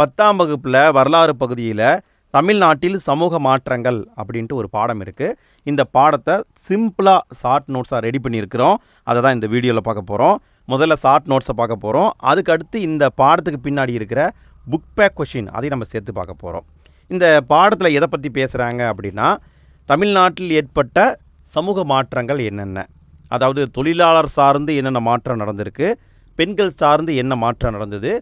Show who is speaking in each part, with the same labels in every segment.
Speaker 1: பத்தாம் வகுப்பில் வரலாறு பகுதியில் தமிழ்நாட்டில் சமூக மாற்றங்கள் அப்படின்ட்டு ஒரு பாடம் இருக்குது இந்த பாடத்தை சிம்பிளாக ஷார்ட் நோட்ஸாக ரெடி பண்ணியிருக்கிறோம். அதை தான் இந்த வீடியோவில் பார்க்க போகிறோம் முதல்ல ஷார்ட் நோட்ஸை பார்க்க போகிறோம் அதுக்கு அடுத்து இந்த பாடத்துக்கு பின்னாடி இருக்கிற புக் பேக் கொஷின் அதையும் நம்ம சேர்த்து பார்க்க போகிறோம் இந்த பாடத்தில் எதை பற்றி பேசுகிறாங்க அப்படின்னா தமிழ்நாட்டில் ஏற்பட்ட சமூக மாற்றங்கள் என்னென்ன? அதாவது தொழிலாளர் சார்ந்து என்னென்ன மாற்றம் நடந்திருக்கு? பெண்கள் சார்ந்து என்ன மாற்றம் நடந்தது?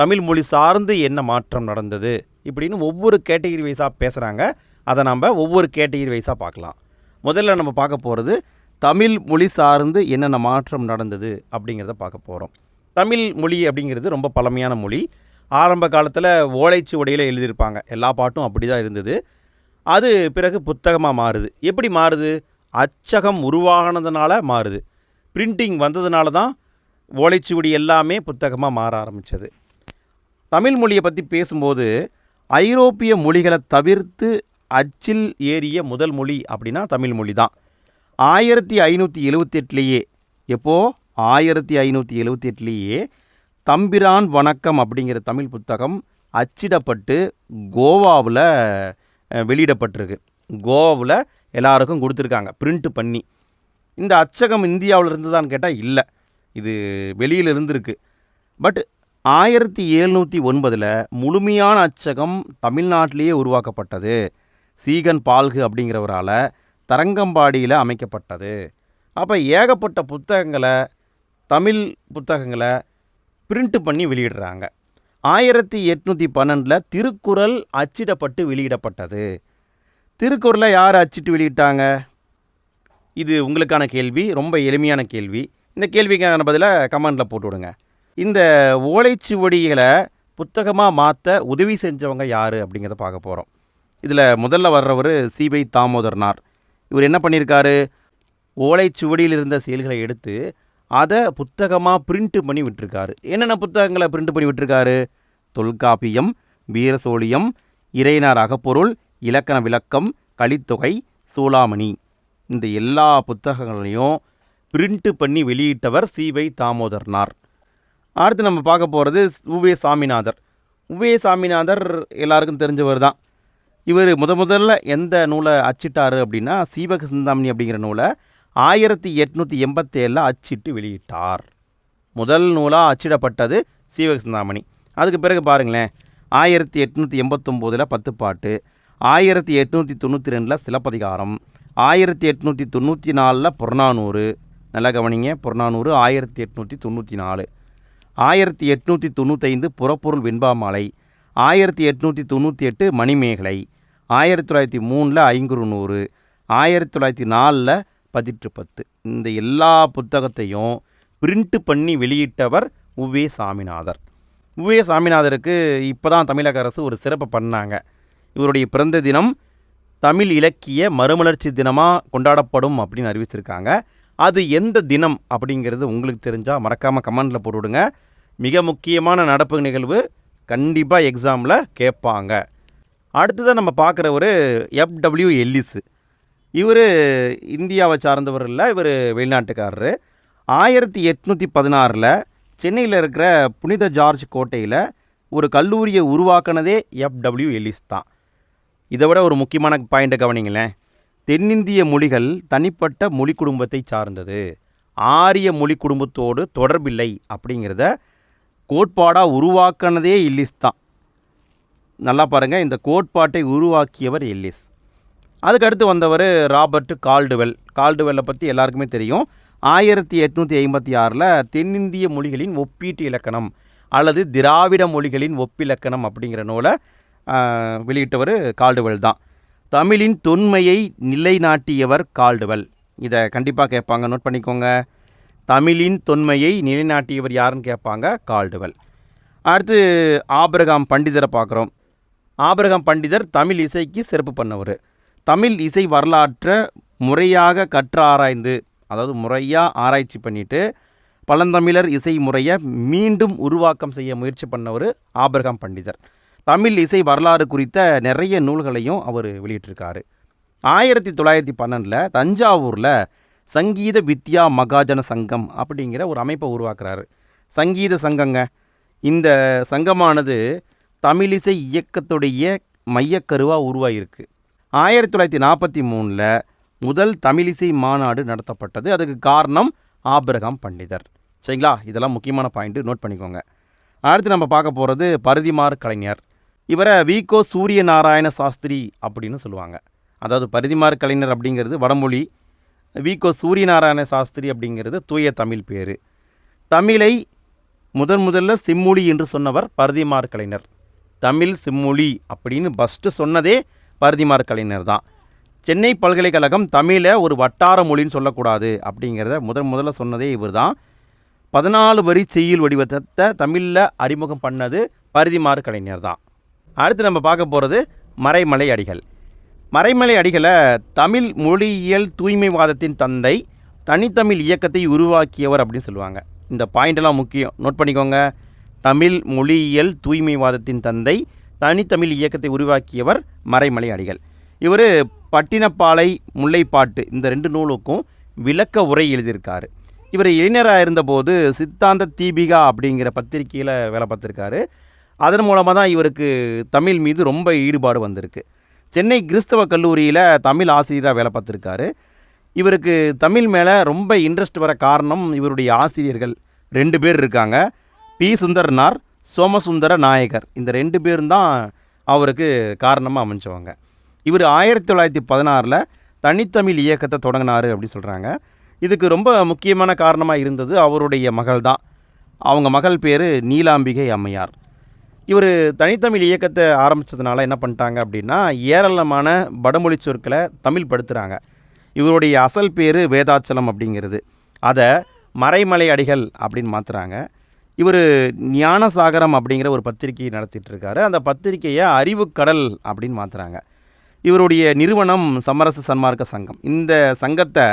Speaker 1: தமிழ் மொழி சார்ந்து என்ன மாற்றம் நடந்தது இப்படின்னு ஒவ்வொரு கேட்டகிரி வைஸாக பேசுகிறாங்க அதை நம்ம ஒவ்வொரு கேட்டகிரி வைஸாக பார்க்கலாம். முதல்ல நம்ம பார்க்க போகிறது தமிழ் மொழி சார்ந்து என்னென்ன மாற்றம் நடந்தது அப்படிங்கிறத பார்க்க போகிறோம் தமிழ் மொழி அப்படிங்கிறது ரொம்ப பழமையான மொழி. ஆரம்ப காலத்தில் ஓலைச்சுவடியில் எழுதியிருப்பாங்க. எல்லா பாட்டும் அப்படி தான் இருந்தது. அது பிறகு புத்தகமாக மாறுது. எப்படி மாறுது? அச்சகம் உருவாகினதுனால மாறுது. பிரிண்டிங் வந்ததுனால தான் ஓலைச்சுவடி எல்லாமே புத்தகமாக மாற ஆரம்பித்தது தமிழ் மொழியை பற்றி பேசும்போது ஐரோப்பிய மொழிகளை தவிர்த்து அச்சில் ஏறிய முதல் மொழி அப்படின்னா தமிழ் மொழி தான் ஆயிரத்தி ஐநூற்றி எழுவத்தெட்டுலேயே எப்போது ஆயிரத்தி ஐநூற்றி எழுவத்தெட்டுலேயே தம்பிரான் வணக்கம் அப்படிங்கிற தமிழ் புத்தகம் அச்சிடப்பட்டு கோவாவில் வெளியிடப்பட்டிருக்கு. கோவாவில் எல்லாருக்கும் கொடுத்துருக்காங்க பிரிண்ட் பண்ணி. இந்த அச்சகம் இந்தியாவில் இருந்துதான்னு கேட்டால் இல்லை. இது வெளியில் இருந்திருக்கு. பட் ஆயிரத்தி எழுநூற்றி ஒன்பதில் முழுமையான அச்சகம் தமிழ்நாட்டிலேயே உருவாக்கப்பட்டது. சீகன் பால்கு அப்படிங்கிறவரால் தரங்கம்பாடியில் அமைக்கப்பட்டது. அப்போ ஏகப்பட்ட புத்தகங்களை தமிழ் புத்தகங்களை பிரிண்ட் பண்ணி வெளியிடுறாங்க. ஆயிரத்தி எட்நூற்றி பன்னெண்டில் திருக்குறள் அச்சிடப்பட்டு வெளியிடப்பட்டது. திருக்குறளை யார் அச்சிட்டு வெளியிட்டாங்க? இது உங்களுக்கான கேள்வி ரொம்ப எளிமையான கேள்வி. இந்த கேள்விக்கான பதிலாக கமெண்டில் போட்டு விடுங்க இந்த ஓலைச்சுவடிகளை புத்தகமாக மாற்ற உதவி செஞ்சவங்க யார் அப்படிங்கிறத பார்க்க போகிறோம் இதில் முதல்ல வர்றவர் சிபை தாமோதரனார். இவர் என்ன பண்ணியிருக்காரு ஓலைச்சுவடியில் இருந்த செயல்களை எடுத்து அதை புத்தகமாக பிரிண்ட் பண்ணி விட்டுருக்காரு. என்னென்ன புத்தகங்களை பிரிண்ட் பண்ணி விட்டுருக்காரு? தொல்காப்பியம் வீரசோழியம் இறையினார் அகப்பொருள் இலக்கண விளக்கம் கலித்தொகை சூளாமணி இந்த எல்லா புத்தகங்களையும் பிரிண்ட் பண்ணி வெளியிட்டவர் சிவை தாமோதரனார். அடுத்து நம்ம பார்க்க போகிறது உவே சாமிநாதர். உவே சாமிநாதர் எல்லாருக்கும் தெரிஞ்சவர் தான். இவர் முத முதல்ல எந்த நூலை அச்சிட்டார் அப்படின்னா சீவக சிந்தாமணி அப்படிங்கிற நூலை ஆயிரத்தி எட்நூற்றி எண்பத்தேழில் அச்சிட்டு வெளியிட்டார். முதல் நூலாக அச்சிடப்பட்டது சீவக சிந்தாமணி. அதுக்கு பிறகு பாருங்களேன் ஆயிரத்தி எட்நூற்றி எண்பத்தொம்போதில் பத்துப்பாட்டு ஆயிரத்தி எட்நூற்றி தொண்ணூற்றி ரெண்டில் சிலப்பதிகாரம் ஆயிரத்தி எட்நூற்றி தொண்ணூற்றி நாலில் புறநானூறு. நல்லா கவனிங்க புறநானூறு ஆயிரத்தி எட்நூற்றி தொண்ணூற்றி நாலு. ஆயிரத்தி எட்நூற்றி தொண்ணூத்தைந்து புறப்பொருள் வெண்பாமாலை ஆயிரத்தி எட்நூற்றி தொண்ணூற்றி எட்டு மணிமேகலை ஆயிரத்தி தொள்ளாயிரத்தி மூணில் ஐங்குறுநூறு ஆயிரத்தி தொள்ளாயிரத்தி நாலில் பதிற்று பத்து இந்த எல்லா புத்தகத்தையும் பிரிண்ட் பண்ணி வெளியிட்டவர் உவே சாமிநாதர். உவே சாமிநாதருக்கு இப்போ தான் தமிழக அரசு ஒரு சிறப்பு பண்ணாங்க. இவருடைய பிறந்த தினம் தமிழ் இலக்கிய மறுமலர்ச்சி தினமாக கொண்டாடப்படும் அப்படின்னு அறிவிச்சிருக்காங்க. அது எந்த தினம் அப்படிங்கிறது உங்களுக்கு தெரிஞ்சால் மறக்காமல் கமெண்டில் போட்டுவிடுங்க. மிக முக்கியமான நடப்பு நிகழ்வு கண்டிப்பாக எக்ஸாமில் கேட்பாங்க. அடுத்ததாக நம்ம பார்க்குற ஒரு எஃப்டபிள்யூ எல்லிஸு இவர் இந்தியாவை சார்ந்தவர் இல்லை இவர் வெளிநாட்டுக்காரரு. ஆயிரத்தி எட்நூற்றி பதினாறில் சென்னையில் இருக்கிற புனித ஜார்ஜ் கோட்டையில் ஒரு கல்லூரியை உருவாக்குனதே எஃப்டபிள்யூ எல்லிஸ் தான். இதை விட ஒரு முக்கியமான பாயிண்ட்டை கவனிங்களேன். தென்னிந்திய மொழிகள் தனிப்பட்ட மொழி குடும்பத்தை சார்ந்தது. ஆரிய மொழி குடும்பத்தோடு தொடர்பில்லை அப்படிங்கிறத கோட்பாடாக உருவாக்கினதே இல்லிஸ் தான். நல்லா பாருங்கள் இந்த கோட்பாட்டை உருவாக்கியவர் இல்லிஸ். அதுக்கடுத்து வந்தவர் ராபர்ட் கால்டுவெல். கால்டுவெல்லை பற்றி எல்லாருக்குமே தெரியும். ஆயிரத்தி எட்நூற்றி ஐம்பத்தி ஆறில் தென்னிந்திய மொழிகளின் ஒப்பீட்டு இலக்கணம் அல்லது திராவிட மொழிகளின் ஒப்பிலக்கணம் அப்படிங்கிற நூலை வெளியிட்டவர் கால்டுவெல் தான். தமிழின் தொன்மையை நிலைநாட்டியவர் கால்டுவெல். இதை கண்டிப்பாக கேட்பாங்க. நோட் பண்ணிக்கோங்க. தமிழின் தொன்மையை நிலைநாட்டியவர் யாருன்னு கேட்பாங்க? கால்டுவெல். அடுத்து ஆபிரகாம் பண்டிதரை பார்க்குறோம். ஆபிரகாம் பண்டிதர் தமிழ் இசைக்கு சிறப்பு பண்ணவர். தமிழ் இசை வரலாற்றை முறையாக கற்று ஆராய்ந்து அதாவது முறையாக ஆராய்ச்சி பண்ணிட்டு பழந்தமிழர் இசை முறையை மீண்டும் உருவாக்கம் செய்ய முயற்சி பண்ணவர் ஆபிரகாம் பண்டிதர். தமிழ் இசை வரலாறு குறித்த நிறைய நூல்களையும் அவர் வெளியிட்டிருக்காரு. ஆயிரத்தி தொள்ளாயிரத்தி பன்னெண்டில் தஞ்சாவூரில் சங்கீத வித்யா மகாஜன சங்கம் அப்படிங்கிற ஒரு அமைப்பை உருவாக்குறாரு. சங்கீத சங்கங்க. இந்த சங்கமானது தமிழிசை இயக்கத்துடைய மையக்கருவாக உருவாகியிருக்கு ஆயிரத்தி தொள்ளாயிரத்தி நாற்பத்தி மூணில் முதல் தமிழிசை மாநாடு நடத்தப்பட்டது. அதுக்கு காரணம் ஆபிரகாம் பண்டிதர். சரிங்களா? இதெல்லாம் முக்கியமான பாயிண்ட்டு நோட் பண்ணிக்கோங்க. அடுத்து நம்ம பார்க்க போகிறது பருதிமார் கலைஞர். இவரை விகோ சூரிய நாராயண சாஸ்திரி அப்படின்னு சொல்லுவாங்க. அதாவது பரிதிமார் கலைஞர் அப்படிங்கிறது வடமொழி விகோ சூரியநாராயண சாஸ்திரி அப்படிங்கிறது தூய தமிழ் பேர். தமிழை முதன் முதல்ல சிம்மொழி என்று சொன்னவர் பரதிமார் கலைஞர். தமிழ் சிம்மொழி அப்படின்னு ஃபஸ்ட்டு சொன்னதே பரதிமார் கலைஞர் தான். சென்னை பல்கலைக்கழகம் தமிழை ஒரு வட்டார மொழின்னு சொல்லக்கூடாது அப்படிங்கிறத முதன் முதல்ல சொன்னதே இவர் தான். பதினாலு வரி செய்யுள் வடிவத்தை தமிழில் அறிமுகம் பண்ணது பரிதிமாறு கலைஞர் தான். அடுத்து நம்ம பார்க்க போகிறது மறைமலை அடிகள். மறைமலை அடிகளை தமிழ் மொழியியல் தூய்மைவாதத்தின் தந்தை தனித்தமிழ் இயக்கத்தை உருவாக்கியவர் அப்படின்னு சொல்லுவாங்க. இந்த பாயிண்டெல்லாம் முக்கியம். நோட் பண்ணிக்கோங்க. தமிழ் மொழியியல் தூய்மைவாதத்தின் தந்தை தனித்தமிழ் இயக்கத்தை உருவாக்கியவர் மறைமலை அடிகள். இவர் பட்டினப்பாலை முல்லைப்பாட்டு இந்த ரெண்டு நூலுக்கும் விளக்க உரை எழுதியிருக்காரு. இவர் இளைஞராக இருந்தபோது சித்தாந்த தீபிகா அப்படிங்கிற பத்திரிக்கையில் வேலை பார்த்துருக்காரு. அதன் மூலமாக தான் இவருக்கு தமிழ் மீது ரொம்ப ஈடுபாடு வந்திருக்கு. சென்னை கிறிஸ்தவ கல்லூரியில் தமிழ் ஆசிரியராக வேலை பார்த்துருக்காரு. இவருக்கு தமிழ் மேலே ரொம்ப இன்ட்ரெஸ்ட் வர காரணம் இவருடைய ஆசிரியர்கள். ரெண்டு பேர் இருக்காங்க. பி. சுந்தரனார் சோமசுந்தர நாயகர். இந்த ரெண்டு பேரும் தான் அவருக்கு காரணமாக அமைஞ்சவங்க. இவர் ஆயிரத்தி தொள்ளாயிரத்தி பதினாறில் தனித்தமிழ் இயக்கத்தை தொடங்கினார் அப்படின்னு சொல்கிறாங்க இதுக்கு ரொம்ப முக்கியமான காரணமாக இருந்தது அவருடைய மகள் தான் அவங்க மகள் பேர் நீலாம்பிகை அம்மையார். இவர் தனித்தமிழ் இயக்கத்தை ஆரம்பித்ததுனால என்ன பண்ணிட்டாங்க அப்படின்னா ஏராளமான வடமொழி சொற்களை தமிழ் படுத்துகிறாங்க இவருடைய அசல் பேர் வேதாச்சலம் அப்படிங்கிறது. அதை மறைமலை அடிகள் அப்படின்னு மாற்றுறாங்க இவர் ஞானசாகரம் அப்படிங்கிற ஒரு பத்திரிகையை நடத்திட்டுருக்காரு. அந்த பத்திரிகையை அறிவுக்கடல் அப்படின்னு மாற்றுறாங்க இவருடைய நிறுவனம் சமரச சன்மார்க்க சங்கம். இந்த சங்கத்தை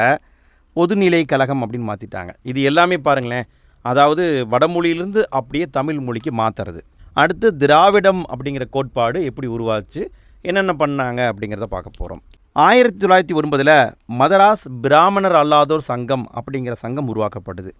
Speaker 1: பொதுநிலை கழகம் அப்படின்னு மாற்றிட்டாங்க இது எல்லாமே பாருங்களேன் அதாவது வடமொழியிலிருந்து அப்படியே தமிழ் மொழிக்கு மாற்றுறது அடுத்து திராவிடம் அப்படிங்கிற கோட்பாடு எப்படி உருவாச்சு என்னென்ன பண்ணாங்க அப்படிங்கிறத பார்க்க போகிறோம் ஆயிரத்தி தொள்ளாயிரத்தி ஒன்பதில் மதராஸ் பிராமணர் அல்லாதோர் சங்கம் அப்படிங்கிற சங்கம் உருவாக்கப்பட்டது.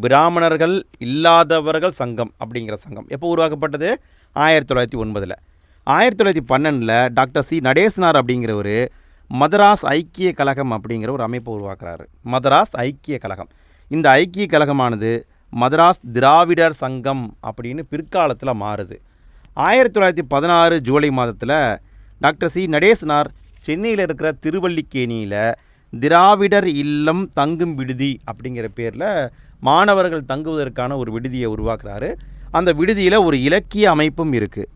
Speaker 1: பிராமணர்கள் இல்லாதவர்கள் சங்கம் அப்படிங்கிற சங்கம் எப்போ உருவாக்கப்பட்டது? ஆயிரத்தி தொள்ளாயிரத்தி ஒன்பதில். ஆயிரத்தி தொள்ளாயிரத்தி பன்னெண்டில் டாக்டர் சி நடேசனார் அப்படிங்கிறவர் மதராஸ் ஐக்கிய கழகம் அப்படிங்கிற ஒரு அமைப்பை உருவாக்குறாரு. மதராஸ் ஐக்கிய கழகம். இந்த ஐக்கிய கழகமானது மதராஸ் திராவிடர் சங்கம் அப்படின்னு பிற்காலத்தில் மாறுது. ஆயிரத்தி தொள்ளாயிரத்தி பதினாறு ஜூலை மாதத்தில் டாக்டர் சி. நடேசனார் சென்னையில் இருக்கிற திருவல்லிக்கேணியில் திராவிடர் இல்லம் தங்கும் விடுதி அப்படிங்கிற பேரில் மாணவர்கள் தங்குவதற்கான ஒரு விடுதியை உருவாக்குறாரு. அந்த விடுதியில் ஒரு இலக்கிய அமைப்பும் இருக்குது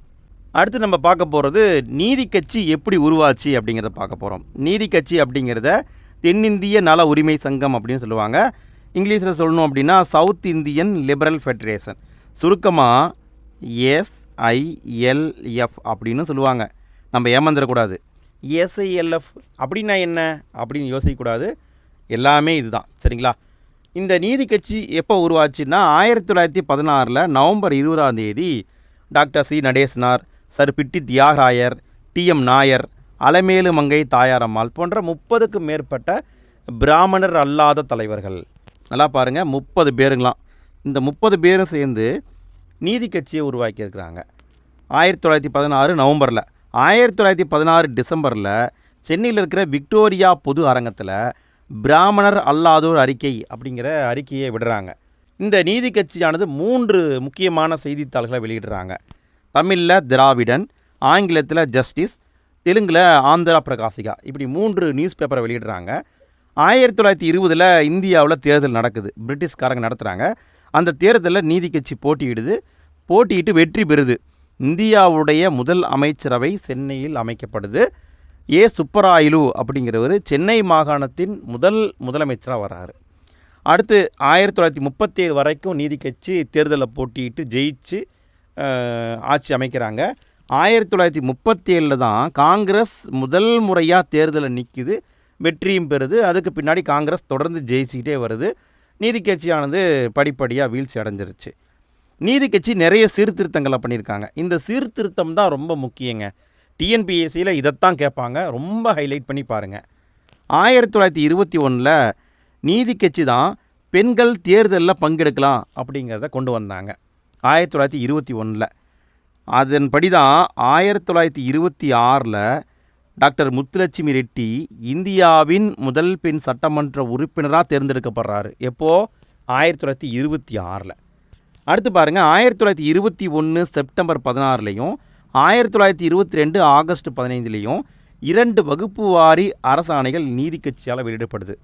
Speaker 1: அடுத்து நம்ம பார்க்க போகிறது நீதி கட்சி எப்படி உருவாச்சு அப்படிங்கிறத பார்க்க போகிறோம் நீதி கட்சி அப்படிங்கிறத தென்னிந்திய நல உரிமை சங்கம் அப்படின்னு சொல்லுவாங்க. இங்கிலீஷில் சொல்லணும் அப்படின்னா சவுத் இந்தியன் லிபரல் ஃபெடரேஷன். சுருக்கமாக எஸ்ஐஎல்எஃப் அப்படின்னு சொல்லுவாங்க. நம்ம ஏமாந்துடக்கூடாது. எஸ்ஐஎல்எஃப் அப்படின்னா என்ன? அப்படின்னு யோசிக்கக்கூடாது. எல்லாமே இதுதான். சரிங்களா? இந்த நீதி கட்சி எப்போ உருவாச்சுன்னா ஆயிரத்தி தொள்ளாயிரத்தி பதினாறில் நவம்பர் இருபதாம் தேதி doctor C Natesanar sir Pitti Thyagarayar TM Nair Alamelu Mangai Thayarammal போன்ற முப்பதுக்கும் மேற்பட்ட பிராமணர் அல்லாத தலைவர்கள். நல்லா பாருங்கள் முப்பது பேருங்களாம். இந்த முப்பது பேரும் சேர்ந்து நீதி கட்சியை உருவாக்கியிருக்கிறாங்க. ஆயிரத்தி தொள்ளாயிரத்தி பதினாறு நவம்பரில். ஆயிரத்தி தொள்ளாயிரத்தி பதினாறு டிசம்பரில் சென்னையில் இருக்கிற விக்டோரியா பொது அரங்கத்தில் பிராமணர் அல்லாதோர் அறிக்கை அப்படிங்கிற அறிக்கையை விடுறாங்க. இந்த நீதி கட்சியானது மூன்று முக்கியமான செய்தித்தாள்களை வெளியிடுறாங்க. தமிழில் திராவிடன் ஆங்கிலத்தில் ஜஸ்டிஸ் தெலுங்கில் ஆந்திரா பிரகாசிகா இப்படி மூன்று நியூஸ் பேப்பரை வெளியிடுறாங்க. ஆயிரத்தி தொள்ளாயிரத்தி இருபதில் இந்தியாவில் தேர்தல் நடக்குது. பிரிட்டிஷ்காரங்க நடத்துகிறாங்க அந்த தேர்தலில் நீதி கட்சி போட்டியிடுது. போட்டியிட்டு வெற்றி பெறுது. இந்தியாவுடைய முதல் அமைச்சரவை சென்னையில் அமைக்கப்படுது. ஏ. சுப்பராயலு அப்படிங்கிறவர் சென்னை மாகாணத்தின் முதல் முதலமைச்சராக வராரு. அடுத்து ஆயிரத்தி தொள்ளாயிரத்தி முப்பத்தேழு வரைக்கும் நீதி கட்சி தேர்தலில் போட்டியிட்டு ஜெயிச்சு ஆட்சி அமைக்கிறாங்க. ஆயிரத்தி தொள்ளாயிரத்தி முப்பத்தேழில் தான் காங்கிரஸ் முதல் முறையாக தேர்தலில் நிற்கிது வெற்றியும் பெறுது. அதுக்கு பின்னாடி காங்கிரஸ் தொடர்ந்து ஜெயிச்சுக்கிட்டே வருது. நீதி கட்சியானது படிப்படியாக வீழ்ச்சி அடைஞ்சிருச்சு. நீதி கட்சி நிறைய சீர்திருத்தங்களை பண்ணியிருக்காங்க. இந்த சீர்திருத்தம் தான் ரொம்ப முக்கியங்க. டிஎன்பிஎஸ்சியில் இதைத்தான் கேட்பாங்க. ரொம்ப ஹைலைட் பண்ணி பாருங்கள் ஆயிரத்தி தொள்ளாயிரத்தி இருபத்தி ஒன்றில் நீதி கட்சி தான் பெண்கள் தேர்தலில் பங்கெடுக்கலாம் அப்படிங்கிறத கொண்டு வந்தாங்க. ஆயிரத்தி தொள்ளாயிரத்தி இருபத்தி ஒன்றில் அதன்படி தான் ஆயிரத்தி தொள்ளாயிரத்தி இருபத்தி ஆறில் டாக்டர் முத்துலட்சுமி ரெட்டி இந்தியாவின் முதல் பெண் சட்டமன்ற உறுப்பினராக தேர்ந்தெடுக்கப்படுறாரு. எப்போது ஆயிரத்தி தொள்ளாயிரத்தி இருபத்தி ஆறில். அடுத்து பாருங்கள் ஆயிரத்தி தொள்ளாயிரத்தி இருபத்தி ஒன்று செப்டம்பர் பதினாறுலையும் ஆயிரத்தி தொள்ளாயிரத்தி இருபத்தி ரெண்டு ஆகஸ்ட் பதினைந்துலேயும் இரண்டு வகுப்பு வாரி அரசாணைகள் நீதி கட்சியால் வெளியிடப்படுது.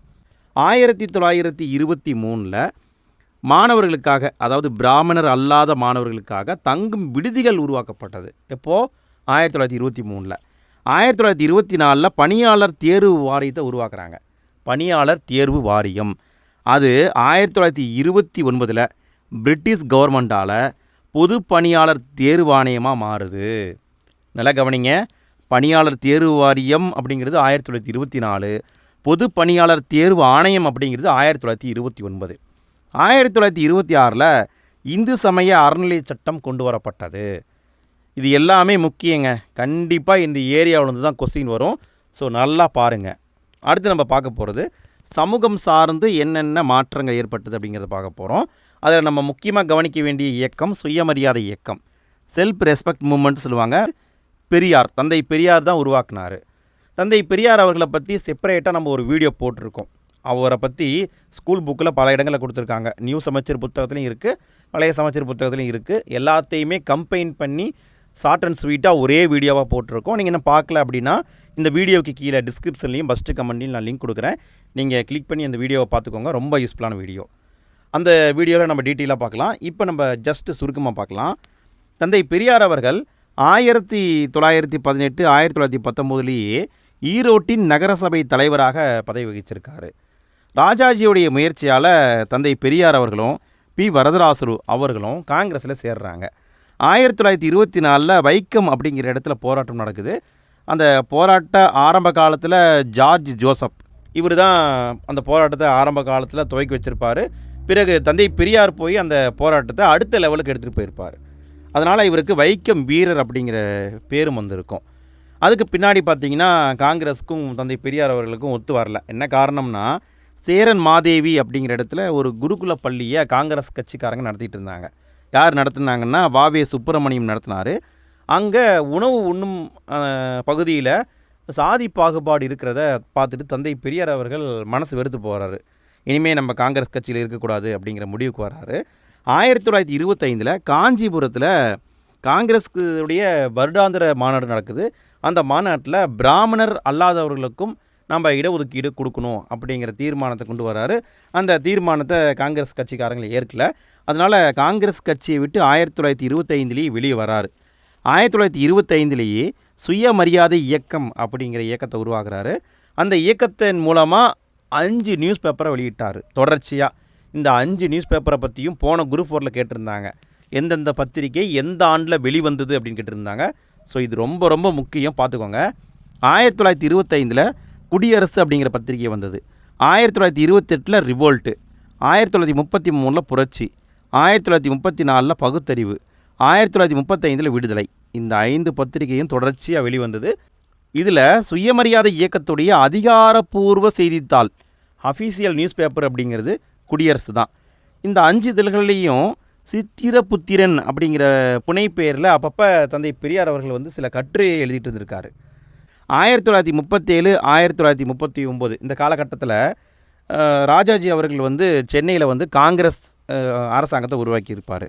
Speaker 1: ஆயிரத்தி தொள்ளாயிரத்தி இருபத்தி மூணில் மாணவர்களுக்காக அதாவது பிராமணர் அல்லாத மாணவர்களுக்காக தங்கும் விடுதிகள் உருவாக்கப்பட்டது. எப்போது ஆயிரத்தி தொள்ளாயிரத்தி இருபத்தி மூணில். ஆயிரத்தி தொள்ளாயிரத்தி இருபத்தி நாலில் பணியாளர் தேர்வு வாரியத்தை உருவாக்குறாங்க. பணியாளர் தேர்வு வாரியம். அது ஆயிரத்தி தொள்ளாயிரத்தி இருபத்தி ஒன்பதில் பிரிட்டிஷ் கவர்மெண்ட்டால் பொது பணியாளர் தேர்வாணையமாக மாறுது. நல்லா கவனிங்க. பணியாளர் தேர்வு வாரியம் அப்படிங்கிறது ஆயிரத்தி தொள்ளாயிரத்தி இருபத்தி நாலு. பொது பணியாளர் தேர்வு ஆணையம் அப்படிங்கிறது ஆயிரத்தி தொள்ளாயிரத்தி இருபத்தி ஒன்பது. ஆயிரத்தி தொள்ளாயிரத்தி இருபத்தி ஆறில் இந்து சமய அறநிலைய சட்டம் கொண்டு வரப்பட்டது. இது எல்லாமே முக்கியங்க. கண்டிப்பாக இந்த ஏரியாவிலேருந்து தான் கொஸ்டின் வரும். ஸோ நல்லா பாருங்கள் அடுத்து நம்ம பார்க்க போகிறது சமூகம் சார்ந்து என்னென்ன மாற்றங்கள் ஏற்பட்டது அப்படிங்கிறத பார்க்க போகிறோம் அதில் நம்ம முக்கியமாக கவனிக்க வேண்டிய இயக்கம் சுயமரியாதை இயக்கம். செல்ஃப் ரெஸ்பெக்ட் மூமெண்ட் சொல்லுவாங்க. பெரியார் தந்தை பெரியார் தான் உருவாக்குனார். தந்தை பெரியார் அவர்களை பற்றி செப்பரேட்டாக நம்ம ஒரு வீடியோ போட்டிருக்கோம். அவரை பற்றி ஸ்கூல் புக்கில் பல இடங்களில் கொடுத்துருக்காங்க. நியூ சமச்சீர் புத்தகத்துலையும் இருக்குது பழைய சமச்சீர் புத்தகத்துலையும் இருக்குது எல்லாத்தையுமே கம்பைன் பண்ணி ஷார்ட் அண்ட் ஸ்வீட்டாக ஒரே வீடியோவாக போட்டிருக்கோம். நீங்கள் இன்னும் பார்க்கல அப்படின்னா இந்த வீடியோவுக்கு கீழே டிஸ்கிரிப்ஷன்லையும் ஃபஸ்ட்டு கமெண்ட்லையும் நான் லிங்க் கொடுக்குறேன். நீங்கள் கிளிக் பண்ணி அந்த வீடியோவை பார்த்துக்கோங்க. ரொம்ப யூஸ்ஃபுல்லான வீடியோ அந்த வீடியோவில் நம்ம டீட்டெயிலாக பார்க்கலாம். இப்போ நம்ம ஜஸ்ட்டு சுருக்கமாக பார்க்கலாம். தந்தை பெரியார் அவர்கள் ஆயிரத்தி தொள்ளாயிரத்தி பதினெட்டு ஆயிரத்தி தொள்ளாயிரத்தி பத்தொம்போதுலேயே ஈரோட்டின் நகரசபை தலைவராக பதவி வகிச்சிருக்காரு. ராஜாஜியுடைய முயற்சியால் தந்தை பெரியார் அவர்களும் பி. வரதராசுரு அவர்களும் காங்கிரஸில் சேர்றாங்க. ஆயிரத்தி தொள்ளாயிரத்தி இருபத்தி நாலில் வைக்கம் அப்படிங்கிற இடத்துல போராட்டம் நடக்குது. அந்த போராட்ட ஆரம்ப காலத்தில் ஜார்ஜ் ஜோசப் இவர் தான் அந்த போராட்டத்தை ஆரம்ப காலத்தில் துவக்கி வச்சுருப்பார். பிறகு தந்தை பெரியார் போய் அந்த போராட்டத்தை அடுத்த லெவலுக்கு எடுத்துகிட்டு போயிருப்பார். அதனால் இவருக்கு வைக்கம் வீரர் அப்படிங்கிற பேரும் வந்திருக்கும். அதுக்கு பின்னாடி பார்த்தீங்கன்னா காங்கிரஸுக்கும் தந்தை பெரியார் அவர்களுக்கும் ஒத்து வரல. என்ன காரணம்னா சேரன் மாதேவி அப்படிங்கிற இடத்துல ஒரு குருகுல பள்ளியை காங்கிரஸ் கட்சிக்காரங்க நடத்திட்டு இருந்தாங்க. யார் நடத்துனாங்கன்னா வாவே சுப்பிரமணியம் நடத்தினார். அங்கே உணவு உண்ணும் பகுதியில் சாதி பாகுபாடு இருக்கிறத பார்த்துட்டு தந்தை பெரியார் அவர்கள் மனசு வெறுத்து போகிறாரு இனிமேல் நம்ம காங்கிரஸ் கட்சியில் இருக்கக்கூடாது அப்படிங்கிற முடிவுக்கு வராரு. ஆயிரத்தி தொள்ளாயிரத்தி இருபத்தைந்தில் காஞ்சிபுரத்தில் காங்கிரஸுடைய வருடாந்திர மாநாடு நடக்குது. அந்த மாநாட்டில் பிராமணர் அல்லாதவர்களுக்கும் நம்ம இடஒதுக்கீடு கொடுக்கணும் அப்படிங்கிற தீர்மானத்தை கொண்டு வராரு. அந்த தீர்மானத்தை காங்கிரஸ் கட்சிக்காரங்களை ஏற்கல. அதனால் காங்கிரஸ் கட்சியை விட்டு ஆயிரத்தி தொள்ளாயிரத்தி இருபத்தைந்துலேயே வெளியே வராரு. ஆயிரத்தி தொள்ளாயிரத்தி இருபத்தைந்துலேயே சுயமரியாதை இயக்கம் அப்படிங்கிற இயக்கத்தை உருவாக்குறாரு. அந்த இயக்கத்தின் மூலமாக அஞ்சு நியூஸ் பேப்பரை வெளியிட்டார். தொடர்ச்சியாக இந்த அஞ்சு நியூஸ் பேப்பரை பற்றியும் போன குரூப் ஃபோரில் கேட்டிருந்தாங்க. எந்தெந்த பத்திரிகை எந்த ஆண்டில் வெளிவந்தது அப்படின்னு கேட்டிருந்தாங்க. ஸோ இது ரொம்ப ரொம்ப முக்கியம். பார்த்துக்கோங்க. ஆயிரத்தி தொள்ளாயிரத்தி இருபத்தைந்தில் குடியரசு அப்படிங்கிற பத்திரிகை வந்தது. ஆயிரத்தி தொள்ளாயிரத்தி இருபத்தெட்டில் ரிவோல்ட்டு ஆயிரத்தி தொள்ளாயிரத்தி முப்பத்தி மூணில் புரட்சி ஆயிரத்தி தொள்ளாயிரத்தி முப்பத்தி நாலில் பகுத்தறிவு ஆயிரத்தி தொள்ளாயிரத்தி முப்பத்தைந்தில் விடுதலை. இந்த ஐந்து பத்திரிகையும் தொடர்ச்சியாக வெளிவந்தது. இதில் சுயமரியாதை இயக்கத்துடைய அதிகாரப்பூர்வ செய்தித்தாள் அஃபீஷியல் நியூஸ் பேப்பர் அப்படிங்கிறது குடியரசு தான். இந்த அஞ்சு இதழ்கள்லேயும் சித்திர புத்திரன் அப்படிங்கிற புனைப்பெயரில் அப்பப்போ தந்தை பெரியார் அவர்கள் வந்து சில கட்டுரையை எழுதிட்டு இருந்திருக்காரு. ஆயிரத்தி தொள்ளாயிரத்தி முப்பத்தேழு ஆயிரத்தி தொள்ளாயிரத்தி முப்பத்தி ஒம்பது. இந்த காலகட்டத்தில் ராஜாஜி அவர்கள் வந்து சென்னையில் வந்து காங்கிரஸ் அரசாங்கத்தை உருவாக்கியிருப்பார்.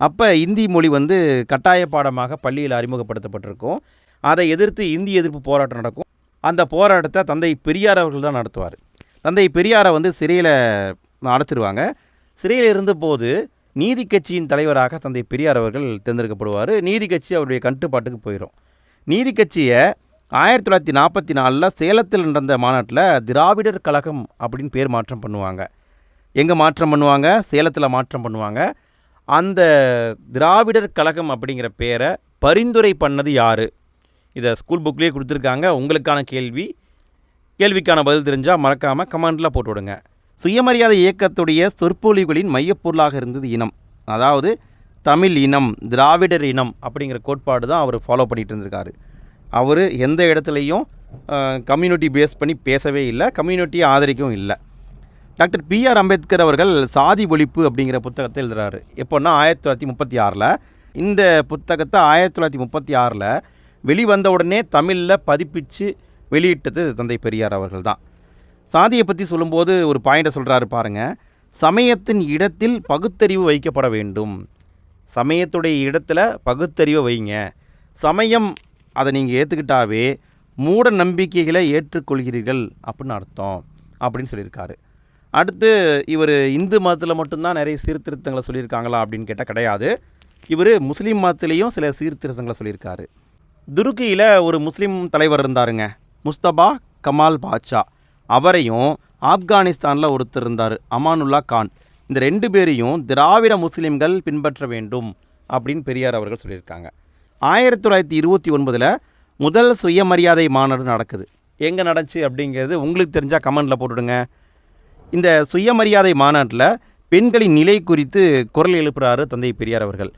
Speaker 1: அப்போ இந்தி மொழி வந்து கட்டாய பாடமாக பள்ளியில் அறிமுகப்படுத்தப்பட்டிருக்கும். அதை எதிர்த்து இந்தி எதிர்ப்பு போராட்டம் நடக்கும். அந்த போராட்டத்தை தந்தை பெரியார் அவர்கள் தான் நடத்துவார். தந்தை பெரியாரை வந்து சிறையில் அடைச்சிருவாங்க. சிறையில் இருந்தபோது நீதி கட்சியின் தலைவராக தந்தை பெரியார் அவர்கள் தேர்ந்தெடுக்கப்படுவார். நீதி கட்சி அவருடைய கட்டுப்பாட்டுக்கு போயிடும் நீதி கட்சியை ஆயிரத்தி தொள்ளாயிரத்தி நாற்பத்தி நாலில் சேலத்தில் நடந்த மாநாட்டில் திராவிடர் கழகம் அப்படின்னு பேர் மாற்றம் பண்ணுவாங்க. எங்கே மாற்றம் பண்ணுவாங்க? சேலத்தில் மாற்றம் பண்ணுவாங்க. அந்த திராவிடர் கழகம் அப்படிங்கிற பேரை பரிந்துரை பண்ணது யார்? இதை ஸ்கூல் புக்லேயே கொடுத்துருக்காங்க. உங்களுக்கான கேள்வி. கேள்விக்கான பதில் தெரிஞ்சால் மறக்காமல் கமெண்டில் போட்டு விடுங்க. சுயமரியாதை இயக்கத்துடைய சொற்பொழிவுகளின் மையப்பொருளாக இருந்தது இனம். அதாவது தமிழ் இனம் திராவிடர் இனம் அப்படிங்கிற கோட்பாடு தான் அவர் ஃபாலோ பண்ணிகிட்டு இருந்திருக்காரு. அவர் எந்த இடத்துலையும் கம்யூனிட்டி பேஸ் பண்ணி பேசவே இல்லை கம்யூனிட்டியை ஆதரிக்கவும் இல்லை. டாக்டர் பிஆர் அம்பேத்கர் அவர்கள் சாதி ஒழிப்பு அப்படிங்கிற புத்தகத்தை எழுதுகிறாரு எப்போன்னா ஆயிரத்தி தொள்ளாயிரத்தி முப்பத்தி ஆறில். இந்த புத்தகத்தை ஆயிரத்தி தொள்ளாயிரத்தி முப்பத்தி ஆறில் வெளிவந்த உடனே தமிழில் பதிப்பிச்சு வெளியிட்டது தந்தை பெரியார் அவர்கள் தான். சாதியை பற்றி சொல்லும்போது ஒரு பாயிண்டை சொல்கிறாரு பாருங்க. சமயத்தின் இடத்தில் பகுத்தறிவு வைக்கப்பட வேண்டும். சமயத்துடைய இடத்துல பகுத்தறிவை வைங்க. சமயம் அதை நீங்கள் ஏற்றுக்கிட்டாவே மூட நம்பிக்கைகளை ஏற்றுக்கொள்கிறீர்கள் அப்படின்னு அர்த்தம் அப்படின்னு சொல்லியிருக்காரு. அடுத்து இவர் இந்து மதத்தில் மட்டும்தான் நிறைய சீர்திருத்தங்களை சொல்லியிருக்காங்களா அப்படின்னு கேட்டால் கிடையாது. இவர் முஸ்லீம் மதத்துலேயும் சில சீர்திருத்தங்களை சொல்லியிருக்காரு. துருக்கியில் ஒரு முஸ்லீம் தலைவர் இருந்தாருங்க முஸ்தபா கமால் பாட்ஷா. அவரையும் ஆப்கானிஸ்தானில் ஒருத்தர் இருந்தார் அமானுல்லா கான். இந்த ரெண்டு பேரையும் திராவிட முஸ்லீம்கள் பின்பற்ற வேண்டும் அப்படின்னு பெரியார் அவர்கள் சொல்லியிருக்காங்க. ஆயிரத்தி தொள்ளாயிரத்தி இருபத்தி ஒன்பதில் முதல் சுயமரியாதை மாநாடு நடக்குது. எங்கே நடந்துச்சு அப்படிங்கிறது உங்களுக்கு தெரிஞ்சால் கமெண்டில் போட்டுடுங்க. இந்த சுயமரியாதை மாநாட்டில் பெண்களின் நிலை குறித்து குரல் எழுப்புகிறாரு தந்தை பெரியார் அவர்கள்.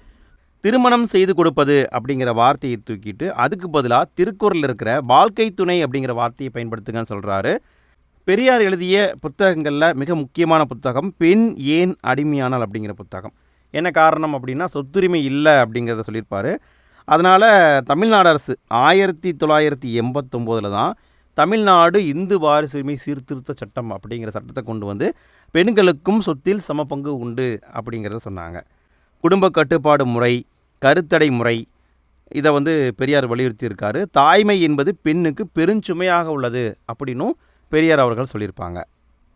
Speaker 1: திருமணம் செய்து கொடுப்பது அப்படிங்கிற வார்த்தையை தூக்கிட்டு அதுக்கு பதிலாக திருக்குறளில் இருக்கிற வாழ்க்கை துணை அப்படிங்கிற வார்த்தையை பயன்படுத்துங்கன்னு சொல்கிறாரு பெரியார் எழுதிய புத்தகங்களில் மிக முக்கியமான புத்தகம் பெண் ஏன் அடிமையானால் அப்படிங்கிற புத்தகம். என்ன காரணம் அப்படின்னா சொத்துரிமை இல்லை அப்படிங்கிறத சொல்லியிருப்பார். அதனால் தமிழ்நாடு அரசு ஆயிரத்தி தொள்ளாயிரத்தி எண்பத்தொம்போதில் தான் தமிழ்நாடு இந்து வாரிசுரிமை சீர்திருத்த சட்டம் அப்படிங்கிற சட்டத்தை கொண்டு வந்து பெண்களுக்கும் சொத்தில் சம பங்கு உண்டு அப்படிங்கிறத சொன்னாங்க. குடும்ப கட்டுப்பாடு முறை கருத்தடை முறை இதை வந்து பெரியார் வலியுறுத்தியிருக்காரு. தாய்மை என்பது பெண்ணுக்கு பெருஞ்சுமையாக உள்ளது அப்படின்னும் பெரியார் அவர்கள் சொல்லியிருப்பாங்க.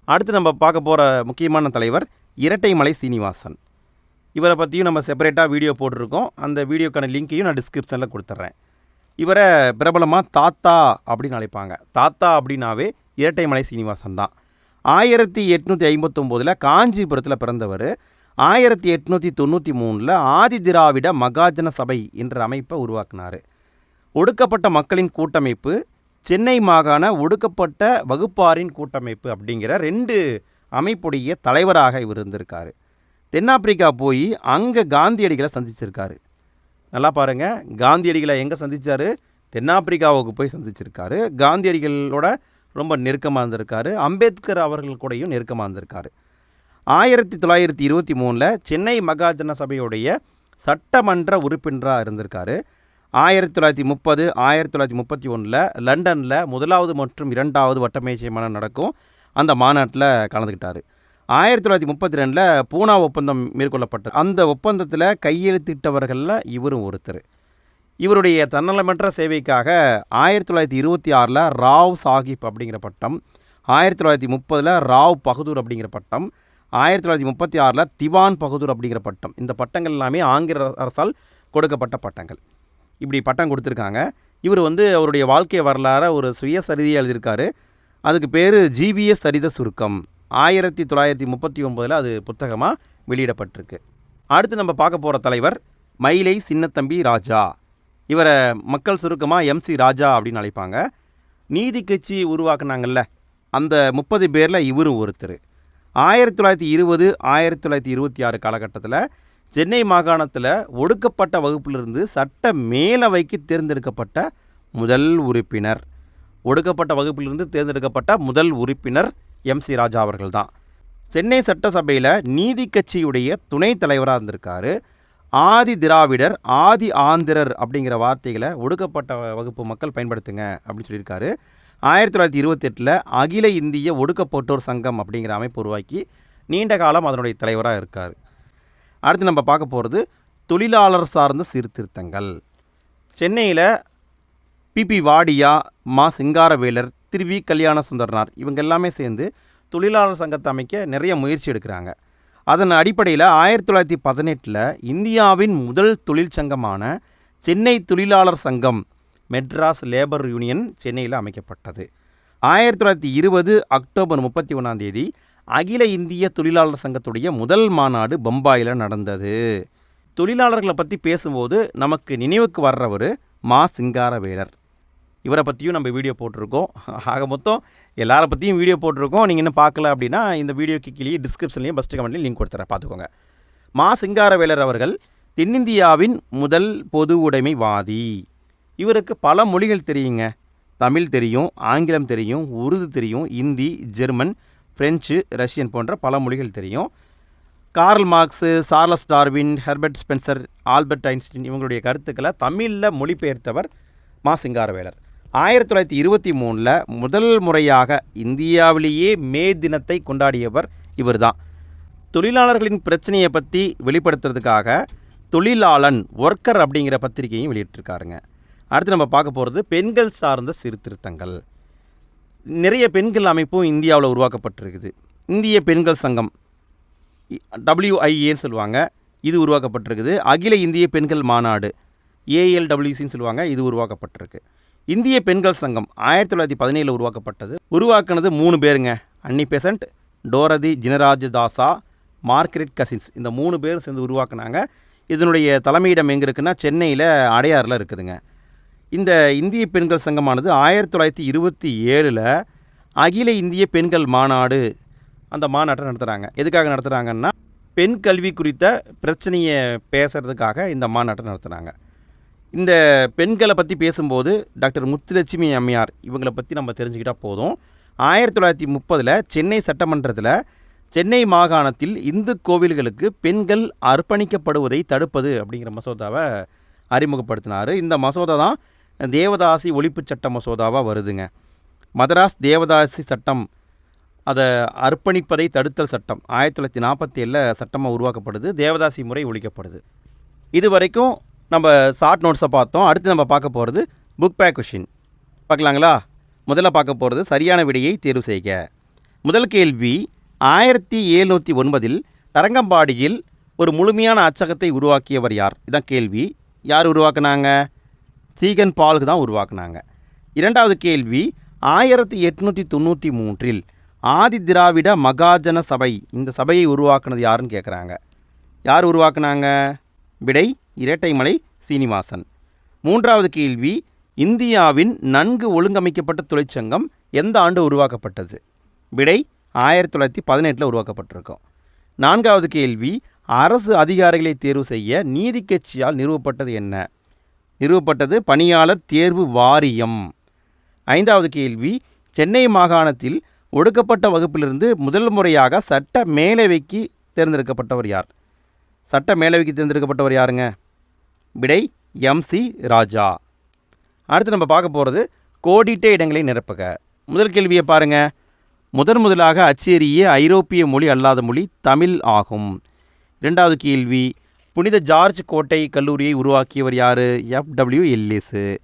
Speaker 1: அடுத்து நம்ம பார்க்க போகிற முக்கியமான தலைவர் இரட்டைமலை சீனிவாசன். இவரை பற்றியும் நம்ம செப்பரேட்டாக வீடியோ போட்டிருக்கோம். அந்த வீடியோக்கான லிங்க்கையும் நான் டிஸ்கிரிப்ஷனில் கொடுத்துட்றேன் இவரை பிரபலமாக தாத்தா அப்படின்னு அழைப்பாங்க. தாத்தா அப்படின்னாவே இரட்டைமலை சீனிவாசன் தான். ஆயிரத்தி எட்நூற்றி ஐம்பத்தொம்போதில் காஞ்சிபுரத்தில் பிறந்தவர். ஆயிரத்தி எட்நூற்றி தொண்ணூற்றி மூணில் ஆதி திராவிட மகாஜன சபை என்ற அமைப்பை உருவாக்கினார். ஒடுக்கப்பட்ட மக்களின் கூட்டமைப்பு சென்னை மாகாண ஒடுக்கப்பட்ட வகுப்பாரின் கூட்டமைப்பு அப்படிங்கிற ரெண்டு அமைப்புடைய தலைவராக இவர் இருந்திருக்காரு. தென்னாப்பிரிக்கா போய் அங்கே காந்தியடிகளை சந்திச்சிருக்காரு. நல்லா பாருங்கள் காந்தியடிகளை எங்கே சந்தித்தார் தென்னாப்பிரிக்காவுக்கு போய் சந்திச்சிருக்காரு. காந்தியடிகளோட ரொம்ப நெருக்கமாக இருந்திருக்காரு. அம்பேத்கர் அவர்கள் கூடயும் நெருக்கமாக இருந்திருக்காரு. ஆயிரத்தி தொள்ளாயிரத்தி இருபத்தி மூணில் சென்னை மகாஜன சபையுடைய சட்டமன்ற உறுப்பினராக இருந்திருக்காரு. ஆயிரத்தி தொள்ளாயிரத்தி முப்பது ஆயிரத்தி தொள்ளாயிரத்தி முப்பத்தி ஒன்றில் லண்டனில் முதலாவது மற்றும் இரண்டாவது வட்டமேசை மாநாடு நடக்கும். அந்த மாநாட்டில் கலந்துக்கிட்டார் ஆயிரத்தி தொள்ளாயிரத்தி முப்பத்தி ரெண்டில் பூனா ஒப்பந்தம் மேற்கொள்ளப்பட்டது. அந்த ஒப்பந்தத்தில் கையெழுத்திட்டவர்களில் இவரும் ஒருத்தர். இவருடைய தன்னலமற்ற சேவைக்காக ஆயிரத்தி தொள்ளாயிரத்தி இருபத்தி ஆறில் ராவ் சாஹிப் அப்படிங்கிற பட்டம் ஆயிரத்தி தொள்ளாயிரத்தி முப்பதில் ராவ் பகதூர் அப்படிங்கிற பட்டம் ஆயிரத்தி தொள்ளாயிரத்தி முப்பத்தி ஆறில் திவான் பகதூர் அப்படிங்கிற பட்டம். இந்த பட்டங்கள் எல்லாமே ஆங்கில அரசால் கொடுக்கப்பட்ட பட்டங்கள். இப்படி பட்டம் கொடுத்துருக்காங்க. இவர் வந்து அவருடைய வாழ்க்கை வரலாற ஒரு சுயசரிதியை எழுதியிருக்காரு. அதுக்கு பேர் ஜிபிஎஸ் சரித சுருக்கம். ஆயிரத்தி தொள்ளாயிரத்தி முப்பத்தி ஒம்போதில் அது புத்தகமாக வெளியிடப்பட்டிருக்கு. அடுத்து நம்ம பார்க்க போகிற தலைவர் மயிலை சின்னத்தம்பி ராஜா. இவரை மக்கள் சுருக்கமாக எம்சி ராஜா அப்படின்னு அழைப்பாங்க. நீதி கட்சி உருவாக்குனாங்கல்ல அந்த முப்பது பேரில் இவரும் ஒருத்தர். ஆயிரத்தி தொள்ளாயிரத்தி இருபது ஆயிரத்தி தொள்ளாயிரத்தி இருபத்தி ஆறு காலகட்டத்தில் சென்னை மாகாணத்தில் ஒடுக்கப்பட்ட வகுப்பிலிருந்து சட்ட மேலவைக்கு தேர்ந்தெடுக்கப்பட்ட முதல் உறுப்பினர். ஒடுக்கப்பட்ட வகுப்பிலிருந்து தேர்ந்தெடுக்கப்பட்ட முதல் உறுப்பினர் எம் சி ராஜா அவர்கள் தான் சென்னை சட்டசபையில் நீதி கட்சியுடைய துணைத் தலைவராக இருந்திருக்காரு. ஆதி திராவிடர் ஆதி ஆந்திரர் அப்படிங்கிற வார்த்தைகளை ஒடுக்கப்பட்ட வகுப்பு மக்கள் பயன்படுத்துங்க அப்படின்னு சொல்லியிருக்காரு. ஆயிரத்தி தொள்ளாயிரத்தி இருபத்தெட்டில் அகில இந்திய ஒடுக்கப்பட்டோர் சங்கம் அப்படிங்கிற அமைப்பு உருவாக்கி நீண்ட காலம் அதனுடைய தலைவராக இருக்கார். அடுத்து நம்ம பார்க்க போகிறது தொழிலாளர் சார்ந்த சீர்திருத்தங்கள். சென்னையில் பிபி வாடியா மா சிங்காரவேலர் திரு வி கல்யாண சுந்தரனார் இவங்க எல்லாமே சேர்ந்து தொழிலாளர் சங்கத்தை அமைக்க நிறைய முயற்சி எடுக்கிறாங்க. அதன் அடிப்படையில் ஆயிரத்தி தொள்ளாயிரத்தி பதினெட்டில் இந்தியாவின் முதல் தொழிற்சங்கமான சென்னை தொழிலாளர் சங்கம் மெட்ராஸ் லேபர் யூனியன் சென்னையில் அமைக்கப்பட்டது. ஆயிரத்தி தொள்ளாயிரத்தி இருபது அக்டோபர் முப்பத்தி ஒன்றாம் தேதி அகில இந்திய தொழிலாளர் சங்கத்துடைய முதல் மாநாடு பம்பாயில் நடந்தது. தொழிலாளர்களை பற்றி பேசும்போது நமக்கு நினைவுக்கு வர்றவர் மா. சிங்காரவேலர். இவரை பற்றியும் நம்ம வீடியோ போட்டிருக்கோம். ஆக மொத்தம் எல்லாரை பற்றியும் வீடியோ போட்டிருக்கோம். நீங்கள் இன்னும் பார்க்கல அப்படின்னா இந்த வீடியோக்கு கீழே டிஸ்கிரிப்ஷன்லேயும் ஃபஸ்ட்டு கமெண்ட்லையும் லிங்க் கொடுத்துறேன். பார்த்துக்கோங்க. மா சிங்காரவேலர் அவர்கள் தென்னிந்தியாவின் முதல் பொது உடைமைவாதி. இவருக்கு பல மொழிகள் தெரியுங்க. தமிழ் தெரியும் ஆங்கிலம் தெரியும் உருது தெரியும் இந்தி ஜெர்மன் ஃப்ரெஞ்சு ரஷ்யன் போன்ற பல மொழிகள் தெரியும். Karl Marx Charles Darwin Herbert Spencer Albert Einstein இவங்களுடைய கருத்துக்களை தமிழில் மொழிபெயர்த்தவர் மா சிங்காரவேலர். ஆயிரத்தி தொள்ளாயிரத்தி இருபத்தி மூணில் முதல் முறையாக இந்தியாவிலேயே மே தினத்தை கொண்டாடியவர் இவர்தான். தொழிலாளர்களின் பிரச்சனையை பற்றி வெளிப்படுத்துறதுக்காக தொழிலாளன் ஒர்க்கர் அப்படிங்கிற பத்திரிகையும் வெளியிட்டிருக்காருங்க. அடுத்து நம்ம பார்க்க போகிறது பெண்கள் சார்ந்த சீர்திருத்தங்கள். நிறைய பெண்கள் அமைப்பும் இந்தியாவில் உருவாக்கப்பட்டிருக்குது. இந்திய பெண்கள் சங்கம் டபிள்யூஐஏன்னு சொல்லுவாங்க இது உருவாக்கப்பட்டிருக்குது. அகில இந்திய பெண்கள் மாநாடு ஏஎல்டபிள்யூசின்னு சொல்லுவாங்க இது உருவாக்கப்பட்டிருக்கு. இந்திய பெண்கள் சங்கம் ஆயிரத்தி தொள்ளாயிரத்தி பதினேழில் உருவாக்கப்பட்டது. உருவாக்குனது மூணு பேருங்க. Annie Besant Dorothy Jinarajadasa Margaret Cousins. இந்த மூணு பேர் சேர்ந்து உருவாக்குனாங்க. இதனுடைய தலைமையிடம் எங்கே இருக்குன்னா சென்னையில் அடையாறில் இருக்குதுங்க. இந்த இந்திய பெண்கள் சங்கமானது ஆயிரத்தி தொள்ளாயிரத்தி இருபத்தி ஏழில் அகில இந்திய பெண்கள் மாநாடு அந்த மாநாட்டை நடத்துகிறாங்க எதுக்காக நடத்துகிறாங்கன்னா பெண் கல்வி குறித்த பிரச்சனையை பேசுகிறதுக்காக இந்த மாநாட்டை நடத்துகிறாங்க இந்த பெண்களை பற்றி பேசும்போது டாக்டர் முத்துலட்சுமி அம்மையார் இவங்களை பற்றி நம்ம தெரிஞ்சுக்கிட்டால் போதும். ஆயிரத்தி தொள்ளாயிரத்தி முப்பதில் சென்னை சட்டமன்றத்தில் சென்னை மாகாணத்தில் இந்து கோவில்களுக்கு பெண்கள் அர்ப்பணிக்கப்படுவதை தடுப்பது அப்படிங்கிற மசோதாவை அறிமுகப்படுத்தினார். இந்த மசோதா தான் தேவதாசி ஒழிப்புச் சட்ட மசோதாவாக வருதுங்க. மதராஸ் தேவதாசி சட்டம் அதை அர்ப்பணிப்பதை தடுத்தல் சட்டம். ஆயிரத்தி தொள்ளாயிரத்தி நாற்பத்தி ஏழில் சட்டமாக உருவாக்கப்படுது. தேவதாசி முறை ஒழிக்கப்படுது. இது வரைக்கும் நம்ம ஷார்ட் நோட்ஸை பார்த்தோம். அடுத்து நம்ம பார்க்க போகிறது புக் பேக் கொஷின் பார்க்கலாங்களா? முதல்ல பார்க்க போகிறது சரியான விடையை தேர்வு செய்க. முதல் கேள்வி ஆயிரத்தி எழுநூற்றி ஒன்பதில் தரங்கம்பாடியில் ஒரு முழுமையான அச்சகத்தை உருவாக்கியவர் யார்? இதான் கேள்வி. யார் உருவாக்குனாங்க? சீகன் பால்கு தான் உருவாக்குனாங்க. இரண்டாவது கேள்வி ஆயிரத்தி எட்நூற்றி தொண்ணூற்றி மூன்றில் ஆதி திராவிட மகாஜன சபை இந்த சபையை உருவாக்குனது யாருன்னு கேட்குறாங்க யார் உருவாக்குனாங்க? விடை இரட்டைமலை சீனிவாசன். மூன்றாவது கேள்வி இந்தியாவின் நன்கு ஒழுங்கமைக்கப்பட்ட தொழிற்சங்கம் எந்த ஆண்டு உருவாக்கப்பட்டது? விடை ஆயிரத்தி தொள்ளாயிரத்தி பதினெட்டில் உருவாக்கப்பட்டிருக்கும். நான்காவது கேள்வி அரசு அதிகாரிகளை தேர்வு செய்ய நீதி கட்சியால் நிறுவப்பட்டது என்ன? நிறுவப்பட்டது பணியாளர் தேர்வு வாரியம். ஐந்தாவது கேள்வி சென்னை மாகாணத்தில் ஒடுக்கப்பட்ட வகுப்பிலிருந்து முதல் முறையாக சட்ட மேலவைக்கு தேர்ந்தெடுக்கப்பட்டவர் யார்? சட்ட மேலவைக்கு தேர்ந்தெடுக்கப்பட்டவர் யாருங்க? விடை எம் சி ராஜா. அடுத்து நம்ம பார்க்க போகிறது கோடிட்ட இடங்களை நிரப்புக. முதல் கேள்வியை பாருங்கள் முதன் முதலாக அச்சேரிய ஐரோப்பிய மொழி அல்லாத மொழி தமிழ் ஆகும். இரண்டாவது கேள்வி புனித ஜார்ஜ் கோட்டை கல்லூரியை உருவாக்கியவர் யார்? FW Ellis.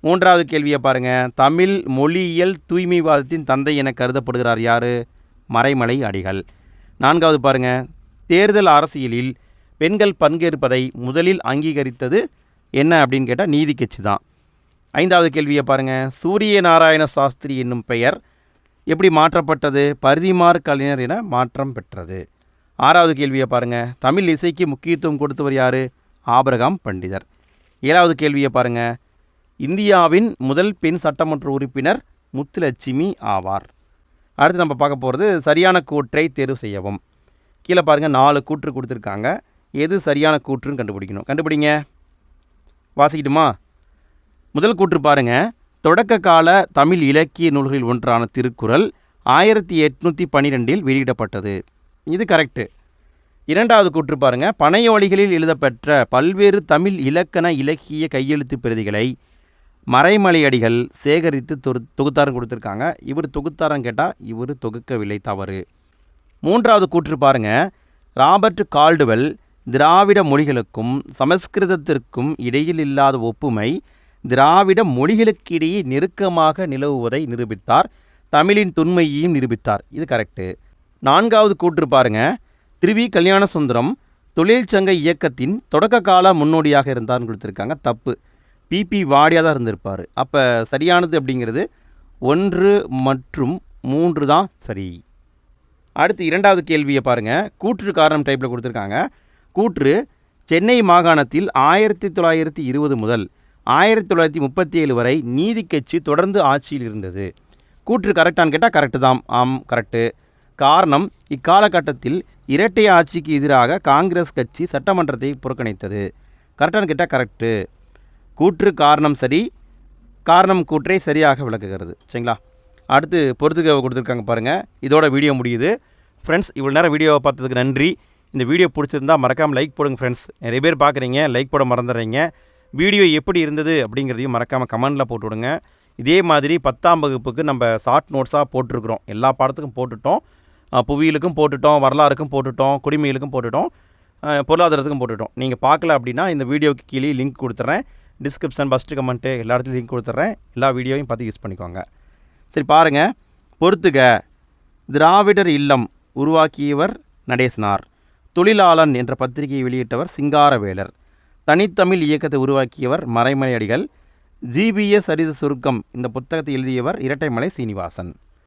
Speaker 1: மூன்றாவது கேள்வியை பாருங்கள் தமிழ் மொழியியல் தூய்மைவாதத்தின் தந்தை என கருதப்படுகிறார் யார்? மறைமலை அடிகள். நான்காவது பாருங்கள் தேர்தல் அரசியலில் பெண்கள் பங்கேற்பதை முதலில் அங்கீகரித்தது என்ன அப்படின்னு கேட்டால் நீதி கட்சி தான். ஐந்தாவது கேள்வியை பாருங்கள் சூரிய நாராயண சாஸ்திரி என்னும் பெயர் எப்படி மாற்றப்பட்டது? பரிதிமார் கலைஞர் என மாற்றம் பெற்றது. ஆறாவது கேள்வியை பாருங்கள் தமிழ் இசைக்கு முக்கியத்துவம் கொடுத்தவர் யார்? ஆபிரகாம் பண்டிதர். ஏழாவது கேள்வியை பாருங்கள் இந்தியாவின் முதல் பெண் சட்டமன்ற உறுப்பினர் முத்துலட்சுமி ஆவார். அடுத்து நம்ம பார்க்க போகிறது சரியான கூற்றை தேர்வு செய்யவும். கீழே பாருங்கள் நாலு கூற்று கொடுத்துருக்காங்க. எது சரியான கூற்றுன்னு கண்டுபிடிக்கணும். கண்டுபிடிங்க. வாசிக்கிட்டுமா? முதல் கூற்று பாருங்க. தொடக்க கால தமிழ் இலக்கிய நூல்களில் ஒன்றான திருக்குறள் ஆயிரத்தி எட்நூற்றி பன்னிரெண்டில் வெளியிடப்பட்டது. இது கரெக்டு இரண்டாவது கூற்று பாருங்க. பனையோலிகளில் எழுதப்பெற்ற பல்வேறு தமிழ் இலக்கண இலக்கிய கையெழுத்து பிரதிகளை மறைமலையடிகள் சேகரித்து தொரு தொகுத்தாரம் கொடுத்துருக்காங்க. இவர் தொகுத்தாரம் கேட்டால் இவர் தொகுக்கவில்லை தவறு. மூன்றாவது கூற்று பாருங்க. ராபர்ட் கால்டுவெல் திராவிட மொழிகளுக்கும் சமஸ்கிருதத்திற்கும் இடையில் இல்லாத ஒப்புமை திராவிட மொழிகளுக்கிடையே நெருக்கமாக நிலவுவதை நிரூபித்தார். தமிழின் தொன்மையையும் நிரூபித்தார். இது கரெக்டு நான்காவது கூற்று பாருங்க. திருவி கல்யாணசுந்தரம் தொழிற்சங்க இயக்கத்தின் தொடக்க கால முன்னோடியாக இருந்தார்னு கொடுத்துருக்காங்க. தப்பு. பிபி வாடியாக தான் இருந்திருப்பார். அப்போ சரியானது அப்படிங்கிறது ஒன்று மற்றும் மூன்று தான் சரி. அடுத்து இரண்டாவது கேள்வியை பாருங்கள் கூற்று காரணம் டைப்பில் கொடுத்துருக்காங்க. கூற்று சென்னை மாகாணத்தில் ஆயிரத்தி தொள்ளாயிரத்தி இருபது முதல் ஆயிரத்தி தொள்ளாயிரத்தி முப்பத்தி ஏழு வரை நீதி கட்சி தொடர்ந்து ஆட்சியில் இருந்தது. கூற்று கரெக்டான்னு கேட்டால் கரெக்டு தான். ஆம் கரெக்டு காரணம் இக்காலகட்டத்தில் இரட்டை ஆட்சிக்கு எதிராக காங்கிரஸ் கட்சி சட்டமன்றத்தை புறக்கணித்தது. கரெக்டான்னு கேட்டால் கரெக்டு கூற்று காரணம் சரி காரணம் கூற்றை சரியாக விளக்குகிறது. சரிங்களா? அடுத்து பொறுத்துக்க கொடுத்துருக்காங்க பாருங்கள் இதோட வீடியோ முடியுது. ஃப்ரெண்ட்ஸ் இவ்வளோ நேரம் வீடியோவை பார்த்ததுக்கு நன்றி. இந்த வீடியோ பிடிச்சிருந்தா மறக்காமல் லைக் போடுங்க ஃப்ரெண்ட்ஸ் நிறைய பேர் பார்க்குறீங்க லைக் போட மறந்துடுறீங்க. வீடியோ எப்படி இருந்தது அப்படிங்கிறதையும் மறக்காமல் கமெண்டில் போட்டுவிடுங்க இதே மாதிரி பத்தாம் வகுப்புக்கு நம்ம ஷார்ட் நோட்ஸாக போட்டிருக்கிறோம். எல்லா பாடத்துக்கும் போட்டுட்டோம். புவியிலுக்கும் போட்டுட்டோம் வரலாறுக்கும் போட்டுட்டோம் குடிமையிலுக்கும் போட்டுட்டோம் பொருளாதாரத்துக்கும் போட்டுட்டோம். நீங்கள் பார்க்கல அப்படின்னா இந்த வீடியோக்கு கீழே லிங்க் கொடுத்துட்றேன் டிஸ்கிரிப்ஷன் ஃபஸ்ட்டு கமெண்ட்டு எல்லா இடத்துலையும் லிங்க் கொடுத்துட்றேன் எல்லா வீடியோவையும் பார்த்து யூஸ் பண்ணிக்கோங்க. சரி பாருங்கள் பொறுத்துக. திராவிடர் இல்லம் உருவாக்கியவர் நடேசனார். தொழிலாளன் என்ற பத்திரிகையை வெளியிட்டவர் சிங்காரவேலர். தனித்தமிழ் இயக்கத்தை உருவாக்கியவர் மறைமலையடிகள். ஜிபிஎஸ் சரித சுருக்கம் இந்த புத்தகத்தை எழுதியவர் இரட்டைமலை சீனிவாசன்.